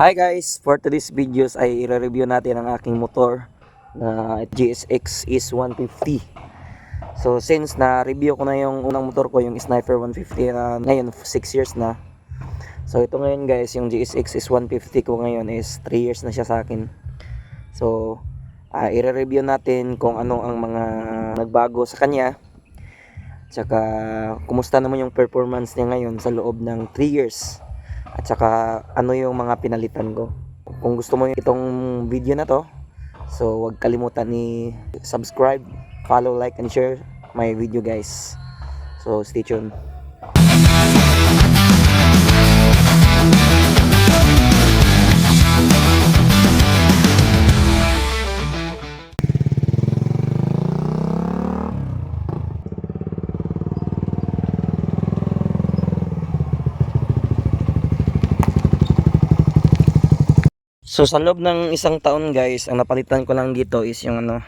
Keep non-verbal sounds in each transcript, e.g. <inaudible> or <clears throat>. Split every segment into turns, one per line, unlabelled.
Hi guys! For today's videos ay i-review natin ang aking motor na GSX is 150. So since na-review ko na yung unang motor ko, yung Sniper 150 na ngayon 6 years na. So ito ngayon guys, yung GSX is 150 ko ngayon is 3 years na siya sa akin. So ah, i-review natin kung ano ang mga nagbago sa kanya. Tsaka kumusta naman yung performance niya ngayon sa loob ng 3 years. At saka ano yung mga pinalitan ko. Kung gusto mo itong video na to, so huwag kalimutan ni subscribe, follow, like, and share my video guys. So stay tuned. So sa loob ng isang taon guys, ang napalitan ko lang dito is yung ano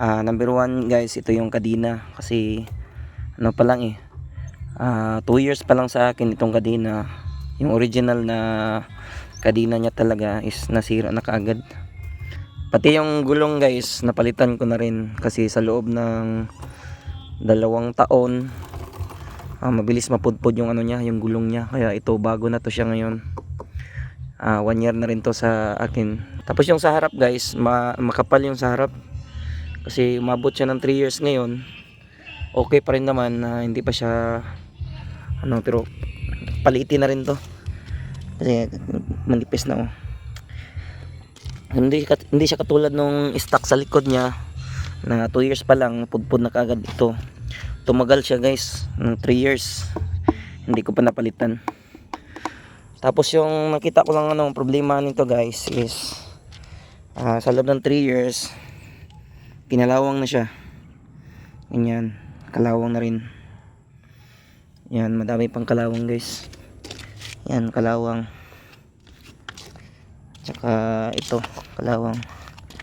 ah number one guys, ito yung kadina kasi ano pa lang eh 2 years pa lang sa akin itong kadina. Yung original na kadina niya talaga is nasira na kaagad. Pati yung gulong guys, napalitan ko na rin kasi sa loob ng dalawang taon ah, mabilis mapudpod yung ano niya, yung gulong niya. Kaya ito bago na to siya ngayon. Ah, one year na rin to sa akin. Tapos yung sa harap guys, ma- makapal yung sa harap. Kasi umabot siya ng 3 years ngayon. Okay pa rin naman na hindi pa siya ano pero palitin na rin to. Kasi manipis na oh. Hindi, hindi siya katulad nung stock sa likod niya na 2 years pa lang pudpud na kagad ito. Tumagal siya guys ng 3 years. Hindi ko pa napalitan. Tapos yung nakita ko lang ano, problema nito guys is ah, sa loob ng 3 years kinalawang na siya. Ganyan, kalawang na rin. Yan, madami pang kalawang guys. Yan, kalawang. Tsaka ito, kalawang.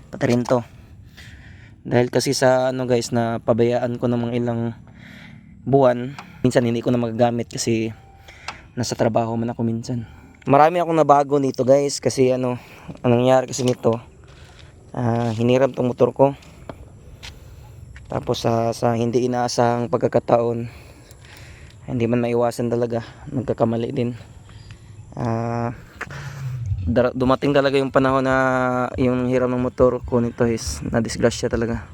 Pati rin to. Dahil kasi sa ano guys na pabayaan ko ng mga ilang buwan, minsan hindi ko na magagamit kasi nasa trabaho man ako minsan. Marami akong nabago nito guys kasi ano, anong nangyari kasi nito, ah, hiniram tong motor ko. Tapos sa, sa hindi inaasahang pagkakataon, hindi man maiwasan talaga, nagkakamali din. Dar- dumating talaga yung panahon na yung hiram ng motor ko nito is na disgrasya talaga.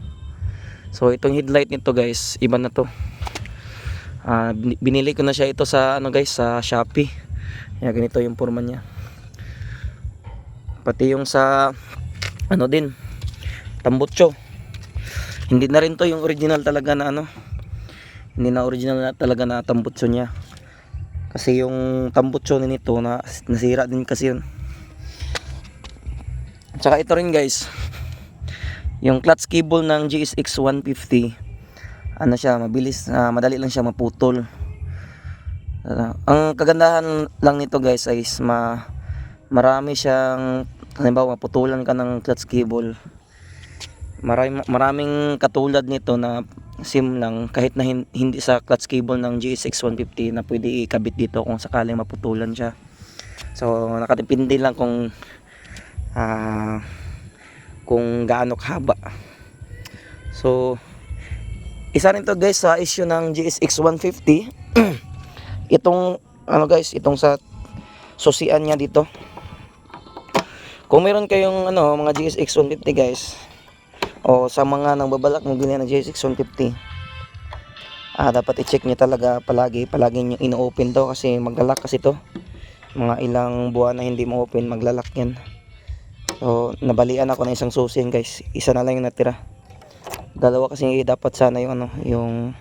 So itong headlight nito guys, iba na to. Bin- binili ko na siya ito sa ano guys sa Shopee. Kaya ganito yung forma niya. Pati yung sa ano din tambutso. Hindi na rin to yung original talaga na ano. Hindi na original na talaga na tambutso niya. Kasi yung tambutso nito na nasira din kasi yun. Tsaka ito rin guys. Yung clutch cable ng GSX 150 ano siya, mabilis, ah, madali lang siya maputol. Ah, ang kagandahan lang nito guys ay is ma marami siyang halimbawa maputulan ka ng clutch cable. Marami, maraming katulad nito na sim lang kahit na hin- hindi sa clutch cable ng GSX 150 na pwede ikabit dito kung sakaling maputulan siya. So nakadepende lang kung ah kung gaano kahaba. So isa rin to guys sa issue ng GSX 150 <clears throat> itong ano guys itong sa susian niya dito. Kung meron kayong ano mga GSX 150 guys o sa mga nang babalak ng bilhin ng GSX 150 ah dapat i-check niyo talaga palagi. Palagi niyo ino-open to kasi maglalak kasi to. Mga ilang buwan na hindi mo open maglalak yan. So nabalian ako ng isang susi guys. Isa na lang yung natira dalawa kasi dapat sana yung ano yung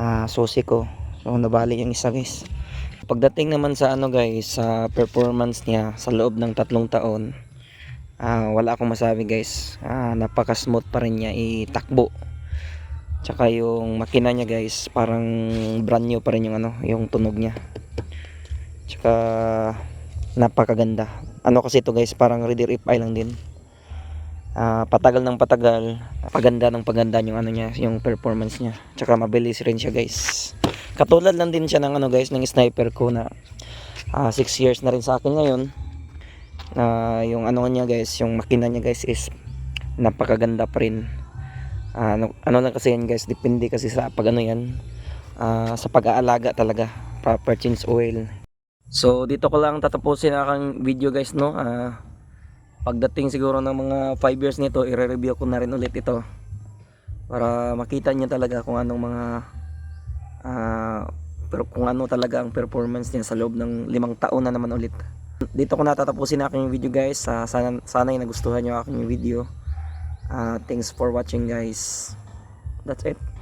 ah, susi ko. So nabali yung isa guys. Pagdating naman sa ano guys sa performance niya sa loob ng tatlong taon ah, wala akong masabi guys. Ah, napaka smooth pa rin niya itakbo. Tsaka yung makina niya guys parang brand new pa rin yung ano yung tunog niya. Tsaka napakaganda. Ano kasi ito guys parang rip eye lang din Ah, patagal ng patagal, paganda ng paganda yung ano niya, yung performance niya. Tsaka mabilis rin siya, guys. Katulad lang din siya ng ano, guys, ng sniper ko na 6 years na rin sa akin ngayon. Ah, yung ano niya guys, yung makina niya guys is napakaganda pa rin. Ah, ano, ano lang kasi yan guys, depende kasi sa pag ano yan, ah, sa pag-aalaga talaga, proper change oil. So dito ko lang tatapusin ang video guys no. Ah, pagdating siguro ng mga 5 years nito, i-review ko na rin ulit ito para makita niyo talaga kung anong mga ah, pero kung ano talaga ang performance niya sa loob ng limang taon na naman ulit. Dito ko natatapusin ang aking video guys. Ah, sana sana ay nagustuhan ang aking video. Ah, thanks for watching guys. That's it.